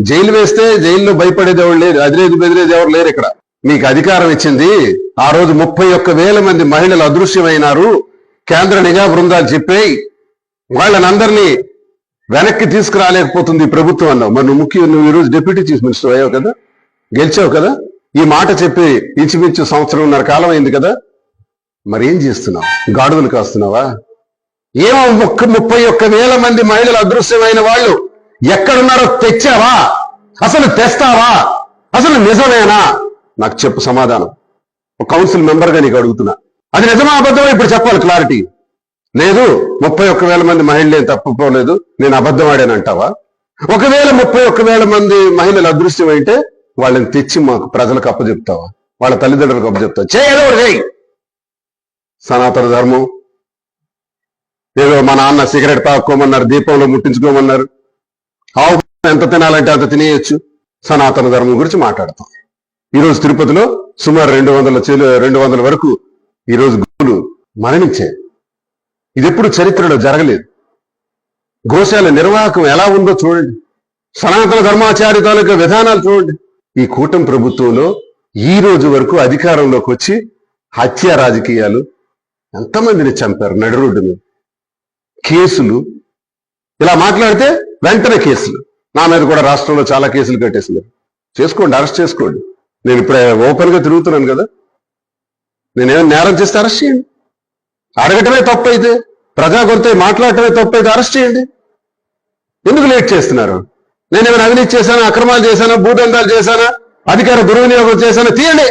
Jail వేస్తే జైల్లో భయపడేది ఎవరు లేరు అదిరేది బెదిరేది ఎవరు లేరు ఇక్కడ. మీకు అధికారం ఇచ్చింది ఆ రోజు ముప్పై ఒక్క వేల మంది మహిళలు అదృశ్యమైనారు. కేంద్ర నిఘా బృందాలు చెప్పాయి వాళ్ళనందరినీ వెనక్కి తీసుకురాలేకపోతుంది ఈ ప్రభుత్వం అన్నావు. మరి నువ్వు ముఖ్య నువ్వు ఈరోజు డిప్యూటీ చీఫ్ మినిస్టర్ అయ్యావు కదా గెలిచావు కదా. ఈ మాట చెప్పి ఇంచుమించు సంవత్సరంన్నర కాలం అయింది కదా. మరి ఏం చేస్తున్నావు? గాడుదలు కాస్తున్నావా? ఏమో ఒక్క ముప్పై ఒక్క వేల మంది మహిళలు అదృశ్యమైన వాళ్ళు ఎక్కడున్నారో తెచ్చావా? అసలు తెస్తావా? అసలు నిజమేనా? నాకు చెప్పు సమాధానం. ఒక కౌన్సిల్ మెంబర్గా నీకు అడుగుతున్నా. అది నిజమా అబద్ధమా? ఇప్పుడు చెప్పాలి క్లారిటీ లేదు ముప్పై ఒక్క వేల మంది మహిళలు తప్పుకోలేదు. నేను అబద్ధం ఆడానంటావా ఒకవేళ ముప్పై ఒక్క వేల మంది మహిళల అదృశ్యం అయితే వాళ్ళని తెచ్చి మాకు ప్రజలకు అప్పచెప్తావా వాళ్ళ తల్లిదండ్రులకు అప్పచెప్తావు చేయదో చేయి. సనాతన ధర్మం. ఏదో మా నాన్న సిగరెట్ తాక్కోమన్నారు దీపంలో ముట్టించుకోమన్నారు. ఆవు ఎంత తినాలంటే అంత తినేయచ్చు. సనాతన ధర్మం గురించి మాట్లాడతాం. ఈరోజు తిరుపతిలో సుమారు రెండు వందల చేలు రెండు వందల వరకు ఈరోజు గురువులు మరణించాయి. ఇది ఎప్పుడు చరిత్రలో జరగలేదు. గోశాల నిర్వాహకం ఎలా ఉందో చూడండి. సనాతన ధర్మాచార్య తాలూకా విధానాలు చూడండి. ఈ కూటమి ప్రభుత్వంలో ఈ రోజు వరకు అధికారంలోకి వచ్చి హత్య రాజకీయాలు ఎంతమందిని చంపారు నడి రోడ్డు మీద? కేసులు. ఇలా మాట్లాడితే వెంటనే కేసులు. నా మీద కూడా రాష్ట్రంలో చాలా కేసులు కట్టేసినారు చేసుకోండి అరెస్ట్ చేసుకోండి. నేను ఇప్పుడే ఓపెన్గా తిరుగుతున్నాను కదా. నేనేమైనా నేరం చేస్తే అరెస్ట్ చేయండి. అడగటమే తప్పు అయితే ప్రజా గొంతు మాట్లాడటమే తప్పు అయితే అరెస్ట్ చేయండి. ఎందుకు లేట్ చేస్తున్నారు? నేనేమైనా అవినీతి చేశానా అక్రమాలు చేశానా భూదందాలు చేశానా అధికార దుర్వినియోగం చేశానా? తీయండి.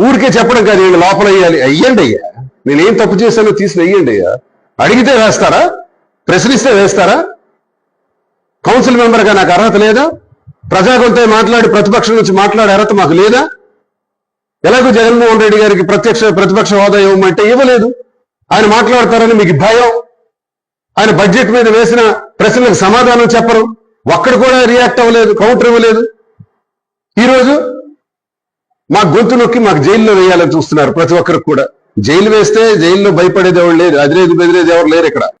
ఊరికే చెప్పడం కాదు వీళ్ళు లోపల వేయాలి. అయ్యండి అయ్యా. నేనేం తప్పు చేశానో తీసి అయ్యండి అయ్యా. అడిగితే వేస్తారా? ప్రశ్నిస్తే వేస్తారా? కౌన్సిల్ మెంబర్గా నాకు అర్హత లేదా? ప్రజాగొంతే మాట్లాడి ప్రతిపక్షం నుంచి మాట్లాడే అర్హత మాకు లేదా? ఎలాగో జగన్మోహన్ రెడ్డి గారికి ప్రత్యక్ష ప్రతిపక్ష హోదా ఇవ్వమంటే ఇవ్వలేదు. ఆయన మాట్లాడతారని మీకు భయం. ఆయన బడ్జెట్ మీద వేసిన ప్రశ్నలకు సమాధానం చెప్పరు. ఒక్కడు కూడా రియాక్ట్ అవ్వలేదు కౌంటర్ ఇవ్వలేదు. ఈరోజు మా గొంతు నొక్కి మాకు జైల్లో వేయాలని చూస్తున్నారు ప్రతి ఒక్కరికి కూడా. జైలు వేస్తే జైల్లో భయపడేది ఎవరు లేరు అదిరేది బెదిరేది ఎవరు లేరు ఇక్కడ.